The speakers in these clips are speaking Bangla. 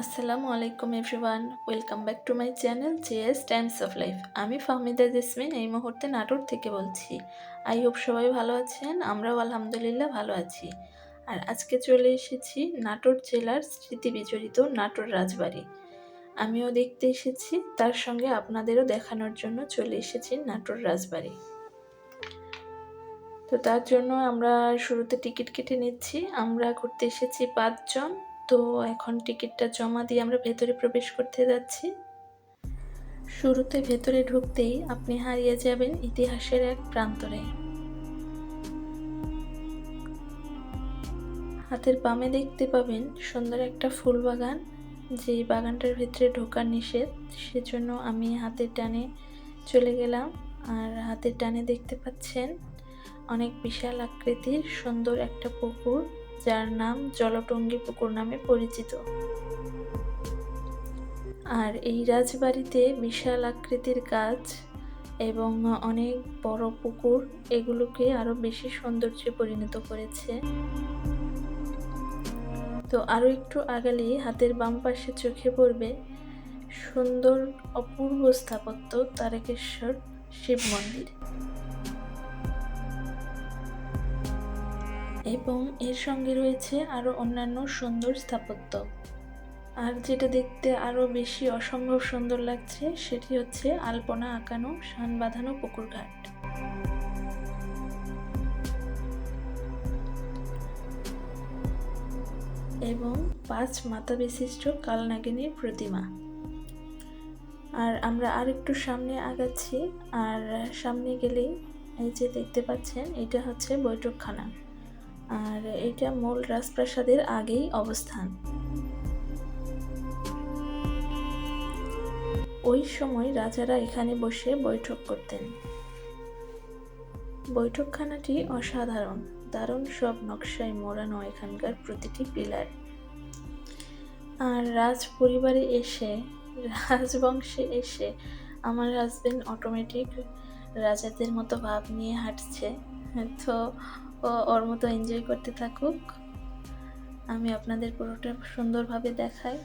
আসসালামু আলাইকুম everyone, welcome back to my channel JS times of life. আমি ফাহমিদা জেসমিন, এই মুহূর্তে নাটোর থেকে বলছি। আই হোপ সবাই ভালো আছেন, আমরাও আলহামদুলিল্লাহ ভালো আছি। আর আজকে চলে এসেছি নাটোর জেলার স্মৃতি বিজড়িত নাটোর রাজবাড়ি। আমিও দেখতে এসেছি, তার সঙ্গে আপনাদেরও দেখানোর জন্য চলে এসেছি নাটোর রাজবাড়ি। তো তার জন্য আমরা শুরুতে টিকিট কেটে নিচ্ছি। আমরা ঘুরতে এসেছি পাঁচজন। তো এখন টিকিটটা জমা দিয়ে আমরা ভেতরে প্রবেশ করতে যাচ্ছি। শুরুতে ভেতরে ঢুকতেই আপনি হারিয়ে যাবেন ইতিহাসের এক প্রান্তরে। হাতের বামে দেখতে পাবেন সুন্দর একটা ফুল বাগান। যে বাগানটার ভিতরে ঢোকার নিষেধ, সেজন্য আমি হাতের টানে চলে গেলাম। আর হাতের টানে দেখতে পাচ্ছেন অনেক বিশাল আকৃতির সুন্দর একটা পুকুর। যার নাম জলটঙ্গী পুকুর নামে পরিচিত। আর এই রাজবাড়িতে বিশাল আকৃতির গাছ এবং অনেক বড় পুকুর এগুলোকে আরও বেশি সৌন্দর্যে পরিণত করেছে। তো আরও একটু আগালেই হাতের বাম পাশে চোখে পড়বে সুন্দর অপূর্ব স্থাপত্য তারকেশ্বর শিব মন্দির। এবং এর সঙ্গে রয়েছে আরও অন্যান্য সুন্দর স্থাপত্য। আর যেটা দেখতে আরও বেশি অসম্ভব সুন্দর লাগছে, সেটি হচ্ছে আলপনা আঁকানো শান বাঁধানো পুকুরঘাট এবং পাঁচ মাথা বিশিষ্ট কালনাগিনীর প্রতিমা। আর আমরা আর একটু সামনে আগাচ্ছি, আর সামনে গেলেই এই যে দেখতে পাচ্ছেন, এটা হচ্ছে বৈঠকখানা। আর এটা মূল রাজপ্রাসাদের আগেই অবস্থান। ওই সময় রাজারা এখানে বসে বৈঠক করতেন। বৈঠকখানাটি অসাধারণ, দারুণ সব নকশায় মোড়ানো এখানকার প্রতিটি পিলার। আর রাজ পরিবারে এসে, রাজবংশে এসে আমার হাজবেন্ড অটোমেটিক রাজাদের মতো ভাব নিয়ে হাঁটছে। তো ও ওর মতো এনজয় করতে থাকুক। আমি আপনাদের পুরোটা সুন্দরভাবে দেখাই।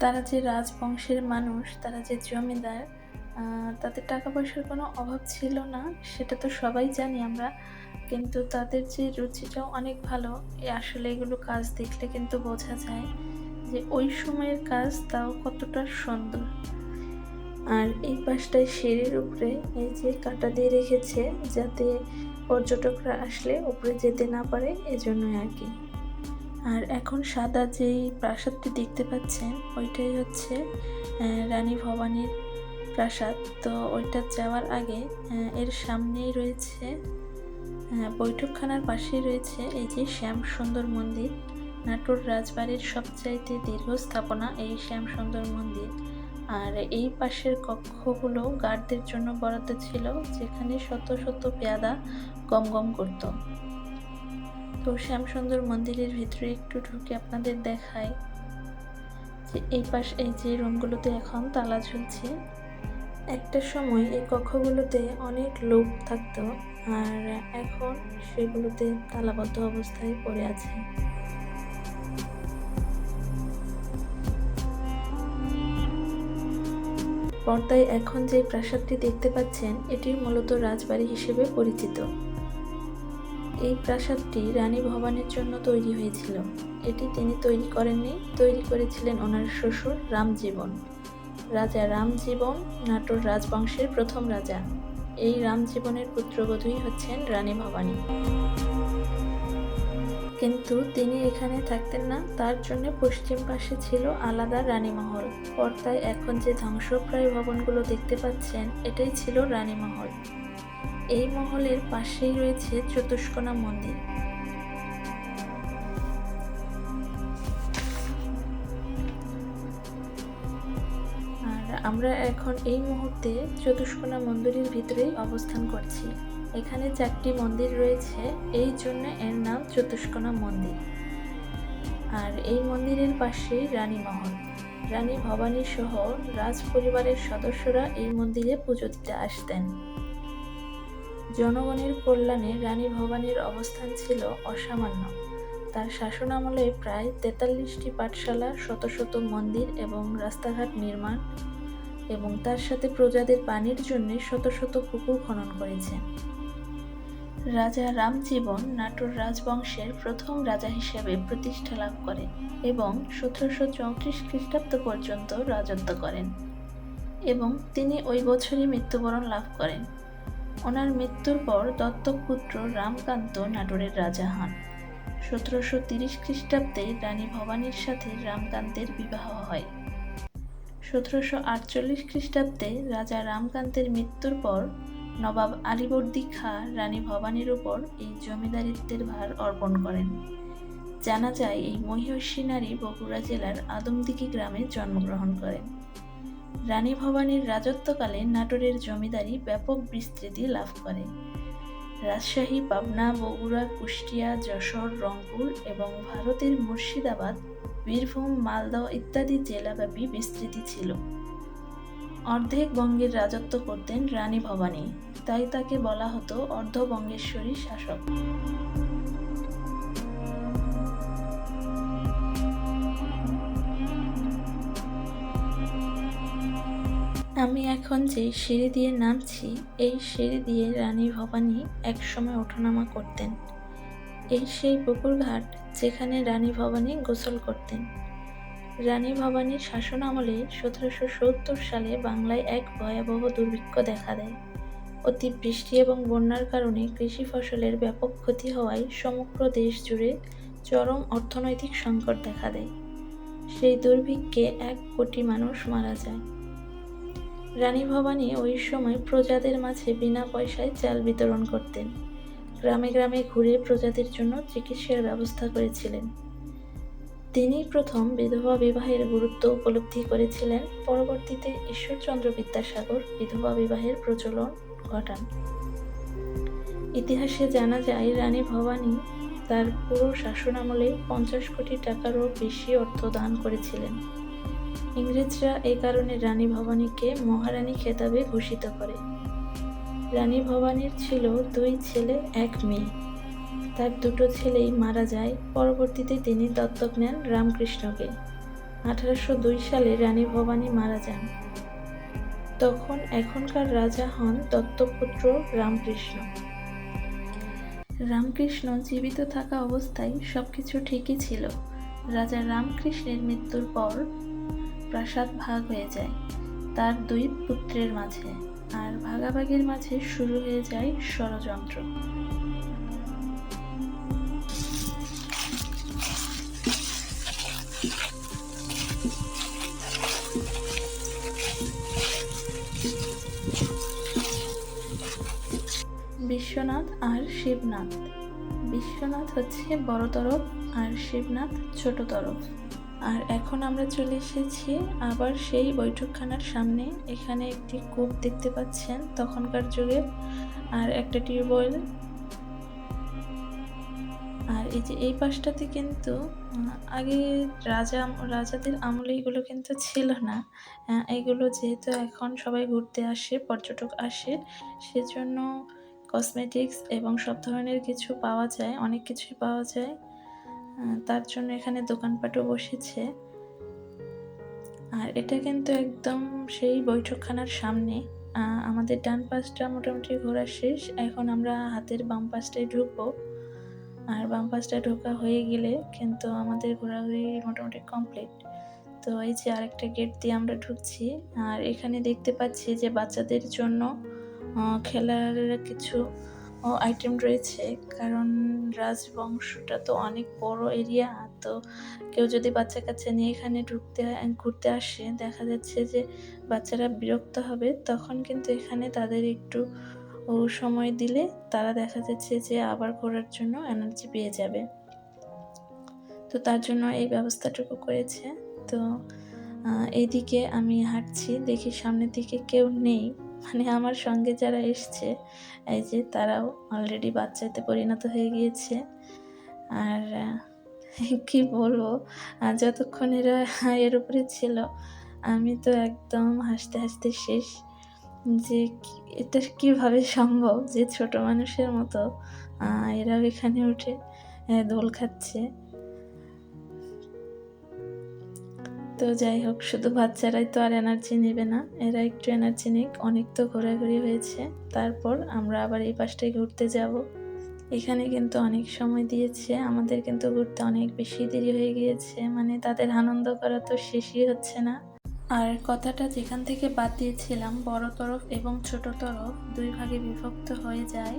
তারা যে রাজবংশের মানুষ, তারা যে জমিদার তাদের টাকা পয়সার কোনো অভাব ছিল না, সেটা তো সবাই জানি আমরা। কিন্তু তাদের যে রুচিটাও অনেক ভালো। আসলে এগুলো কাজ দেখলে কিন্তু বোঝা যায় যে ওই সময়ের কাজ তাও কতটা সুন্দর। আর এই পাশটায় সিঁড়ির উপরে এই যে কাটা দিয়ে রেখেছে যাতে পর্যটকরা আসলে উপরে যেতে না পারে, এজন্যই আর কি। আর এখন সাদা যেই প্রাসাদটি দেখতে পাচ্ছেন, ওইটাই হচ্ছে রানী ভবানীর প্রাসাদ। তো ওইটা যাওয়ার আগে এর সামনেই রয়েছে বৈঠকখানার পাশেই রয়েছে এই যে শ্যাম সুন্দর মন্দির। নাটোর রাজবাড়ির সবচাইতে দীর্ঘ স্থাপনা এই শ্যাম সুন্দর মন্দির। আর এই পাশের কক্ষগুলো গার্ডদের জন্য বরাদ্দ ছিল, যেখানে শত শত পেয়াদা গম গম করত। তো শ্যামসুন্দর মন্দিরের ভিতরে একটু ঢুকে আপনাদের দেখায় যে এই পাশ, এই যে রুমগুলোতে এখন তালা ঝুলছে। একটা সময় এই কক্ষগুলোতে অনেক লোক থাকতো, আর এখন সেগুলোতে তালাবদ্ধ অবস্থায় পড়ে আছে। পর্দায় এখন যে প্রাসাদটি দেখতে পাচ্ছেন, এটি মূলত রাজবাড়ি হিসেবে পরিচিত। এই প্রাসাদটি রানী ভবানীর জন্য তৈরি হয়েছিল। এটি তিনি তৈরি করেননি, তৈরি করেছিলেন ওনার শ্বশুর রামজীবন। রাজা রামজীবন নাটোর রাজবংশের প্রথম রাজা। এই রামজীবনের পুত্রবধূই হচ্ছেন রানী ভবানী। কিন্তু তিনি এখানে থাকতেন না। তার জন্য পশ্চিম পাশে ছিল আলাদা রানীমহল। পর্দায় এখন যে ধ্বংসপ্রায় ভবনগুলো দেখতে পাচ্ছেন, এটাই ছিল রানীমহল। এই মহলের পাশেই রয়েছে চতুষ্কোনা মন্দির। আর আমরা এখন এই মুহূর্তে চতুষ্কোনা মন্দিরের ভিতরেই অবস্থান করছি। এখানে চারটি মন্দির রয়েছে, এই জন্য এর নাম চতুষ্কোনা মন্দির। আর এই মন্দিরের পাশেই রানী মহল। রানী ভবানী সহ রাজ পরিবারের সদস্যরা এই মন্দিরে পুজো দিতে আসতেন। জনগণের কল্যাণে রানী ভবানীর অবস্থান ছিল অসামান্য। তার শাসনামলে প্রায় তেতাল্লিশটি পাঠশালা, শত শত মন্দির এবং রাস্তাঘাট নির্মাণ এবং তার সাথে প্রজাদের পানির জন্য শত শত পুকুর খনন করেছেন। রাজা রামজীবন নাটোর রাজবংশের প্রথম রাজা হিসেবে প্রতিষ্ঠা লাভ করেন এবং সতেরোশো চৌত্রিশ খ্রিস্টাব্দ পর্যন্ত রাজত্ব করেন এবং তিনি ওই বছরই মৃত্যুবরণ লাভ করেন। ওনার মৃত্যুর পর দত্তক পুত্র রামকান্ত নাটোরের রাজা হন। সতেরোশো তিরিশ খ্রিস্টাব্দে রানী ভবানীর সাথে রামকান্তের বিবাহ হয়। সতেরোশো আটচল্লিশ খ্রিস্টাব্দে রাজা রামকান্তের মৃত্যুর পর নবাব আলীবর্দী খাঁ রানী ভবানীর উপর এই জমিদারিত্বের ভার অর্পণ করেন। জানা যায়, এই মহিষী নারী বগুড়া জেলার আদমদিঘি গ্রামে জন্মগ্রহণ করেন রানী ভবানীর রাজত্বকালে নাটোরের জমিদারি ব্যাপক বিস্তৃতি লাভ করে। রাজশাহী, পাবনা, বগুড়া, কুষ্টিয়া, যশোর, রংপুর এবং ভারতের মুর্শিদাবাদ, বীরভূম, মালদহ ইত্যাদি জেলাব্যাপী বিস্তৃতি ছিল। অর্ধেক বঙ্গের রাজত্ব করতেন রানী ভবানী। তাই তাকে বলা হতো অর্ধবঙ্গেশ্বরী শাসক। আমি এখন যে সিঁড়ি দিয়ে নামছি, এই সিঁড়ি দিয়ে রানী ভবানী একসময় ওঠানামা করতেন। এই সেই পুকুর ঘাট যেখানে রানী ভবানী গোসল করতেন। রানী ভবানীর শাসন আমলে সতেরোশো সত্তর সালে বাংলায় এক ভয়াবহ দুর্ভিক্ষ দেখা দেয়। অতিবৃষ্টি এবং বন্যার কারণে কৃষি ফসলের ব্যাপক ক্ষতি হওয়ায় সমগ্র দেশ জুড়ে চরম অর্থনৈতিক সংকট দেখা দেয়। সেই দুর্ভিক্ষে এক কোটি মানুষ মারা যায়। রানী ভবানী ওই সময় প্রজাদের মাঝে বিনা পয়সায় চাল বিতরণ করতেন। গ্রামে গ্রামে ঘুরে প্রজাদের জন্য চিকিৎসার ব্যবস্থা করেছিলেন। তিনি প্রথম বিধবা বিবাহের গুরুত্ব উপলব্ধি করেছিলেন। পরবর্তীতে ঈশ্বরচন্দ্র বিদ্যাসাগর বিধবা বিবাহের প্রচলন ঘটান। ইতিহাসে জানা যায়, রানী ভবানী তার পুরো শাসনামলে পঞ্চাশ কোটি টাকারও বেশি অর্থ দান করেছিলেন। ইংরেজরা এই কারণে রানী ভবানীকে মহারানী খেতাবে ভূষিত করে। রানী ভবানীর ছিল দুই ছেলে, এক মেয়ে। তার দুটো ছেলেই মারা যায়। পরবর্তীতে তিনি দত্তক নেন রামকৃষ্ণকে। আঠারোশো দুই সালে রানী ভবানী মারা যান। তখন এখনকার রাজা হন দত্তপুত্র রামকৃষ্ণ। রামকৃষ্ণ জীবিত থাকা অবস্থায় সবকিছু ঠিকই ছিল। রাজা রামকৃষ্ণের মৃত্যুর পর প্রাসাদ ভাগ হয়ে যায় তার দুই পুত্রের মাঝে। আর ভাগাভাগির মাঝে শুরু হয়ে যায় ষড়যন্ত্র। বিশ্বনাথ আর শিবনাথ। বিশ্বনাথ হচ্ছে বড় তরফ আর শিবনাথ ছোট তরফ আর এখন আমরা চলে এসেছি আবার সেই বৈঠকখানার সামনে। এখানে একটি কূপ দেখতে পাচ্ছেন তখনকার যুগে। আর একটা টিউবওয়েল। আর এই যে এই পাশটাতে কিন্তু আগে রাজা, রাজাদের আমলে এগুলো কিন্তু ছিল না। এগুলো যেহেতু এখন সবাই ঘুরতে আসে, পর্যটক আসে, সেজন্য কসমেটিক্স এবং সব ধরনের কিছু পাওয়া যায়, অনেক কিছুই পাওয়া যায়। তার জন্য এখানে দোকানপাটও বসেছে। আর এটা কিন্তু একদম সেই বৈঠকখানার সামনে। আমাদের ডান পাশটা মোটামুটি ঘোরা শেষ। এখন আমরা হাতের বাম পাশটায় ঢুকবো। আর বাম পাশটা ঢোকা হয়ে গেলে কিন্তু আমাদের ঘোরাঘুরি মোটামুটি কমপ্লিট তো এই যে আরেকটা গেট দিয়ে আমরা ঢুকছি। আর এখানে দেখতে পাচ্ছি যে বাচ্চাদের জন্য খেলার কিছু আইটেম রয়েছে। কারণ রাজবংশটা তো অনেক বড় এরিয়া তো কেউ যদি বাচ্চা কাচ্চা নিয়ে এখানে ঢুকতে, ঘুরতে আসে, দেখা যাচ্ছে যে বাচ্চারা বিরক্ত হবে, তখন কিন্তু এখানে তাদের একটু সময় দিলে তারা দেখা যাচ্ছে যে আবার ঘোরার জন্য এনার্জি পেয়ে যাবে। তো তার জন্য এই ব্যবস্থাটুকু করেছে। তো এইদিকে আমি হাঁটছি, দেখি সামনের দিকে কেউ নেই। মানে আমার সঙ্গে যারা এসছে, এই যে তারাও অলরেডি বাচ্চাতে পরিণত হয়ে গিয়েছে। আর কি বলব? যতক্ষণ এরা এর উপরে ছিল, আমি তো একদম হাসতে হাসতে শেষ। যে এটা কীভাবে সম্ভব যে ছোট মানুষের মতো এরাও এখানে উঠে দোল খাচ্ছে? তো যাই হোক, শুধু বাচ্চারাই তো আর এনার্জি নেবে না, এরা একটু এনার্জি নিক, অনেক তো ঘোরাঘুরি হয়েছে। তারপর আমরা আবার এই পাশটায় ঘুরতে যাব। এখানে কিন্তু অনেক সময় দিয়েছে, আমাদের কিন্তু ঘুরতে অনেক বেশি দেরি হয়ে গিয়েছে মানে তাদের আনন্দ করা তো শেষই হচ্ছে না। আর কথাটা যেখান থেকে বাদ দিয়েছিলাম, বড় তরফ এবং ছোট তরফ দুই ভাগে বিভক্ত হয়ে যায়।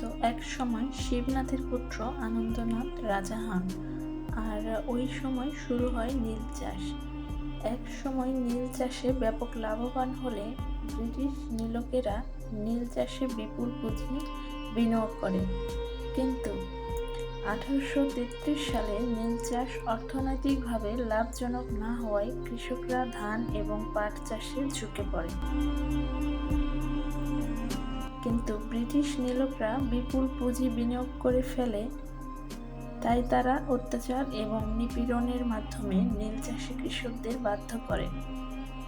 তো এক সময় শিবনাথের পুত্র আনন্দনাথ রাজা হন আর ওই সময় শুরু হয় নীল চাষ। এক সময় নীল চাষে ব্যাপক লাভবান হলে ব্রিটিশ নীলকেরা নীল চাষে বিপুল পুঁজি বিনিয়োগ করে। কিন্তু আঠারোশো তেত্রিশ সালে নীল চাষ অর্থনৈতিকভাবে লাভজনক না হওয়ায় কৃষকরা ধান এবং পাট চাষে ঝুঁকে পড়ে। কিন্তু ব্রিটিশ নীলকরা বিপুল পুঁজি বিনিয়োগ করে ফেলে তাই তারা অত্যাচার এবং নিপীড়নের মাধ্যমে নীল চাষি কৃষকদের বাধ্য করে।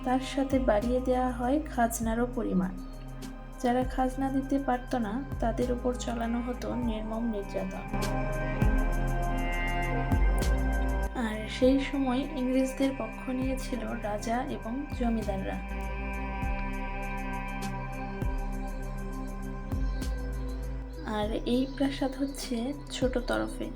তার সাথে বাড়িয়ে দেওয়া হয় খাজনারও পরিমাণ। যারা খাজনা দিতে পারত না, তাদের উপর চালানো হতো নির্মম নির্যাতন। আর সেই সময় ইংরেজদের পক্ষ নিয়েছিল রাজা এবং জমিদাররা। আর এই প্রাসাদ হচ্ছে ছোট তরফে।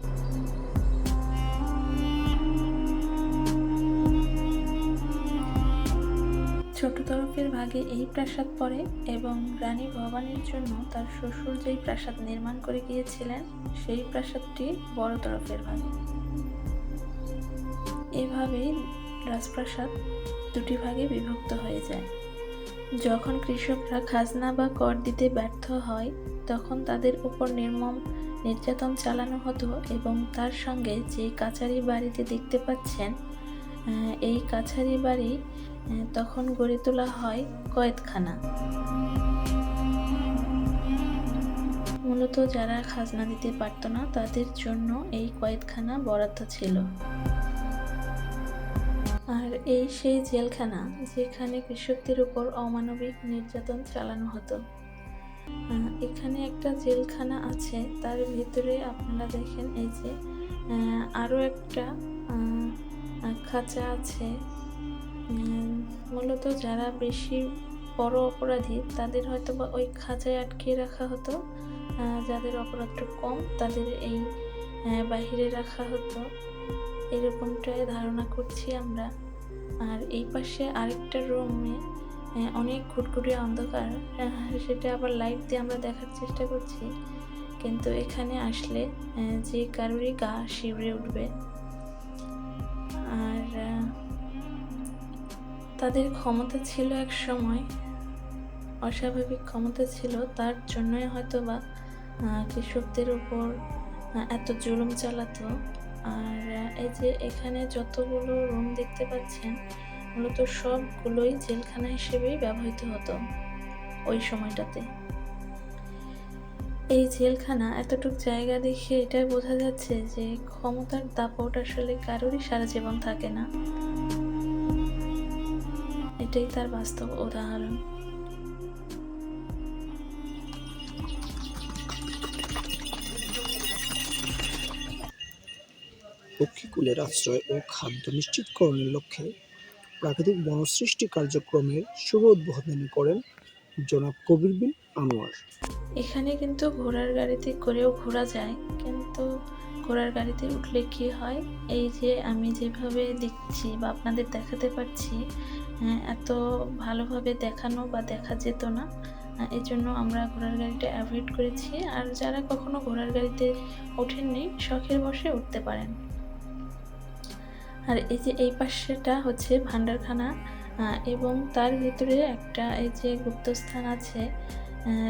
ছোট তরফের ভাগে এই প্রাসাদ পড়ে এবং রানী ভবানীর জন্য তার শ্বশুর যেই প্রাসাদ নির্মাণ করে গিয়েছিলেন, সেই প্রাসাদটি বড় তরফের ভাগে। এভাবেই রাজপ্রাসাদ দুটি ভাগে বিভক্ত হয়ে যায়। যখন কৃষকরা খাজনা বা কর দিতে ব্যর্থ হয়, তখন তাদের উপর নির্মম নির্যাতন চালানো হতো এবং তার সঙ্গে যে কাছারি বাড়িতে দেখতে পাচ্ছেন এই কাছারি বাড়ি তখন গড়ে তোলা হয় কয়েদখানা মূলত যারা খাজনা দিতে পারত না, তাদের জন্য এই কয়েদখানা বরাদ্দ ছিল। এই সেই জেলখানা যেখানে কৃষকদের উপর অমানবিক নির্যাতন চালানো হতো। এখানে একটা জেলখানা আছে, তার ভিতরে আপনারা দেখেন এই যে আরও একটা খাঁচা আছে। মূলত যারা বেশি বড় অপরাধী, তাদের হয়তো বা ওই খাঁচায় আটকে রাখা হতো। যাদের অপরাধটা কম, তাদের এই বাহিরে রাখা হতো। এরকমটাই ধারণা করছি আমরা। আর এই পাশে আরেকটা রুমে অনেক ঘুটঘুটে অন্ধকার। সেটা আবার লাইট দিয়ে আমরা দেখার চেষ্টা করছি। কিন্তু এখানে আসলে যে কারোরই গা শিউরে উঠবে। আর তাদের ক্ষমতা ছিল এক সময়, অস্বাভাবিক ক্ষমতা ছিল, তার জন্যই হয়তো বা কৃষকদের উপর এত জুলুম চালাতো। আর এই যে এখানে যতগুলো রুম দেখতে পাচ্ছেন, মূলত সবগুলোই জেলখানা হিসেবেই ব্যবহৃত হতো ওই সময়টাতে। এই জেলখানা, এতটুক জায়গা দেখে এটাই বোঝা যাচ্ছে যে ক্ষমতার দাপট আসলে কারোরই সারা জীবন থাকে না। এটাই তার বাস্তব উদাহরণ। পক্ষীকুলের আশ্রয় ও খাদ্য নিশ্চিতকরণের লক্ষ্যে প্রাকৃতিক বনসৃষ্টি কার্যক্রমের শুভ উদ্বোধন করেন জনাব কবির বিন আনোয়ার। এখানে কিন্তু ঘোড়ার গাড়িতে করেও ঘোরা যায় কিন্তু ঘোড়ার গাড়িতে উঠলে কি হয়? এই যে আমি যেভাবে দেখছি বা আপনাদের দেখাতে পারছি হ্যাঁ, এত ভালোভাবে দেখানো বা দেখা যেত না এই জন্য আমরা ঘোড়ার গাড়িটা অ্যাভয়েড করেছি। আর যারা কখনো ঘোড়ার গাড়িতে ওঠেননি শখের বসে উঠতে পারেন। আর এই যে এই পাশেটা হচ্ছে ভান্ডারখানা এবং তার ভিতরে একটা এই যে গুপ্তস্থান আছে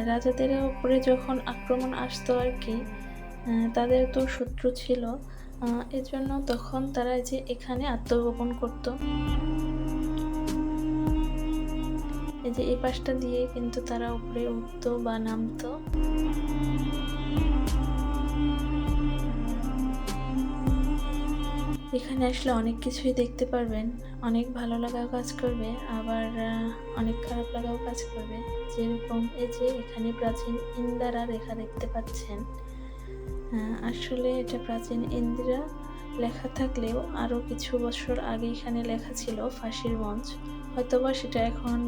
রাজাদের উপরে যখন আক্রমণ আসতো আর কি তাদের তো শত্রু ছিল এজন্য তখন তারা যে এখানে আত্মগোপন করত। এই যে এই পাশটা দিয়ে কিন্তু তারা উপরে উঠতো বা নামতো। এখানে আসলে অনেক কিছুই দেখতে পারবেন। অনেক ভালো লাগাও কাজ করবে, আবার অনেক খারাপ লাগাও কাজ করবে। যেরকম এই যে এখানে প্রাচীন ইন্দারা রেখা দেখতে পাচ্ছেন। আসলে এটা প্রাচীন ইন্দিরা লেখা থাকলেও আরও কিছু বছর আগে এখানে লেখা ছিল ফাঁসির মঞ্চ। হয়তোবা সেটা এখন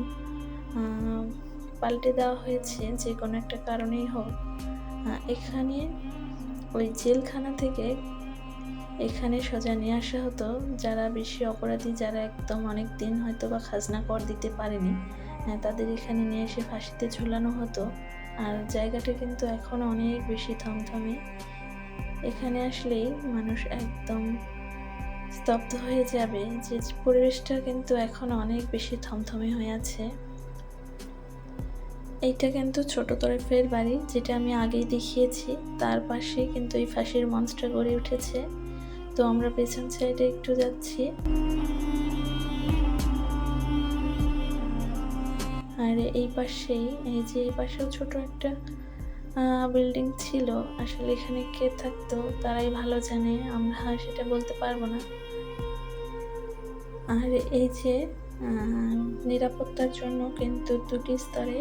পাল্টে দেওয়া হয়েছে যে কোনো একটা কারণেই হোক। এখানে ওই জেলখানা থেকে এখানে সোজা নিয়ে আসা হতো। যারা বেশি অপরাধী, যারা একদম অনেক দিন হয়তো বা খাজনা কর দিতে পারেনি তাদের এখানে নিয়ে এসে ফাঁসিতে ঝুলানো হতো। আর জায়গাটা কিন্তু এখন অনেক বেশি থমথমে। এখানে আসলেই মানুষ একদম স্তব্ধ হয়ে যাবে। যে পরিবেশটা কিন্তু এখন অনেক বেশি থমথমে হয়ে আছে। এইটা কিন্তু ছোট তরফের বাড়ি, যেটা আমি আগেই দেখিয়েছি। তার পাশে কিন্তু এই ফাঁসির মঞ্চটা গড়ে উঠেছে। তো আমরা পেছন সাইডে একটু যাচ্ছি। আর এই পাশেই, এই যে এই পাশেও ছোট একটা বিল্ডিং ছিল, আসলে এখানে কে থাকতো, তারাই ভালো জানে, আমরা সেটা বলতে পারব না। আর এই যে নিরাপত্তার জন্য কিন্তু দুটি স্তরে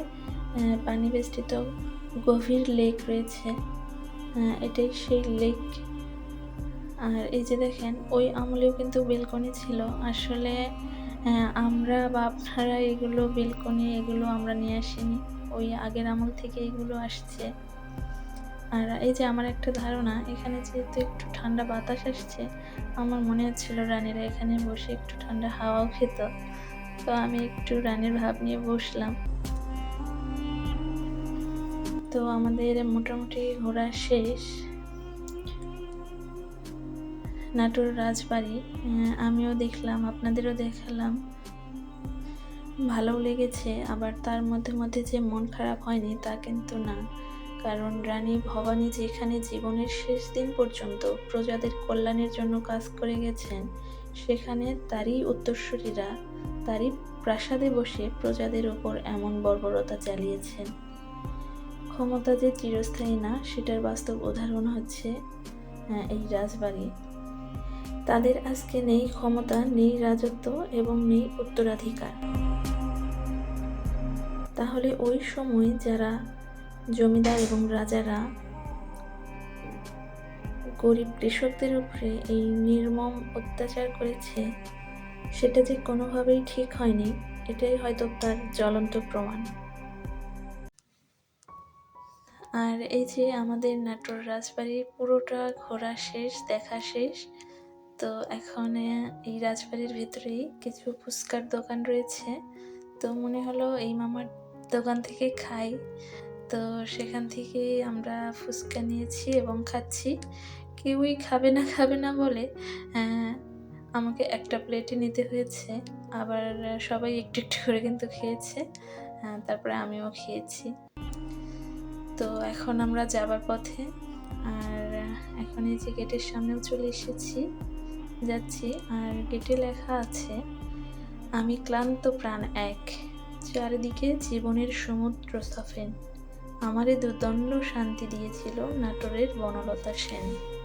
পানি বেষ্টিত গভীর লেক রয়েছে। এটাই সেই লেক আর এই যে দেখেন, ওই আমলেও কিন্তু বেলকনি ছিল। আসলে আমরা বা আপনারা এগুলো বেলকনি, এগুলো আমরা নিয়ে আসিনি। ওই আগের আমল থেকে এগুলো আসছে। আর এই যে আমার একটা ধারণা, এখানে যেহেতু একটু ঠান্ডা বাতাস আসছে, আমার মনে হচ্ছিল রানীরা এখানে বসে একটু ঠান্ডা হাওয়াও খেত। তো আমি একটু রানীর ভাব নিয়ে বসলাম। তো আমাদের মোটামুটি ঘোরা শেষ। নাটোর রাজবাড়ি আমিও দেখলাম, আপনাদেরও দেখালাম। ভালোও লেগেছে, আবার তার মধ্যে মধ্যে যে মন খারাপ হয়নি তা কিন্তু না। কারণ রানী ভবানী যেখানে জীবনের শেষ দিন পর্যন্ত প্রজাদের কল্যাণের জন্য কাজ করে গেছেন, সেখানে তারই উত্তরসূরিরা, তারই প্রাসাদে বসে প্রজাদের ওপর এমন বর্বরতা চালিয়েছেন। ক্ষমতা যে চিরস্থায়ী না, সেটার বাস্তব উদাহরণ হচ্ছে এই রাজবাড়ি। তাদের আজকে নেই ক্ষমতা, নেই রাজত্ব এবং নেই উত্তরাধিকার। তাহলে ওই সময় যারা জমিদার এবং রাজারা গরিব কৃষকদের উপরে এই নির্মম অত্যাচার করেছে, সেটা যে কোনোভাবেই ঠিক হয়নি, এটাই হয়তো তার জ্বলন্ত প্রমাণ। আর এই যে আমাদের নাটোর রাজবাড়ির পুরোটা ঘোরা শেষ, দেখা শেষ তো এখন এই রাজবাড়ির ভেতরেই কিছু ফুচকার দোকান রয়েছে। তো মনে হলো এই মামার দোকান থেকে খাই। তো সেখান থেকে আমরা ফুচকা নিয়েছি এবং খাচ্ছি। কেউই খাবে না খাবে না বলে আমাকে একটা প্লেটে নিতে হয়েছে। আবার সবাই একটু একটু করে কিন্তু খেয়েছে। তারপরে আমিও খেয়েছি। তো এখন আমরা যাবার পথে। আর এখন এই যে গেটের সামনেও চলে এসেছি। যাচ্ছি, আর গেটে লেখা আছে, আমি ক্লান্ত প্রাণ এক, চারিদিকে জীবনের সমুদ্র সফেন। আমারে দুর্দণ্ড শান্তি দিয়েছিল নাটোরের বনলতা সেন।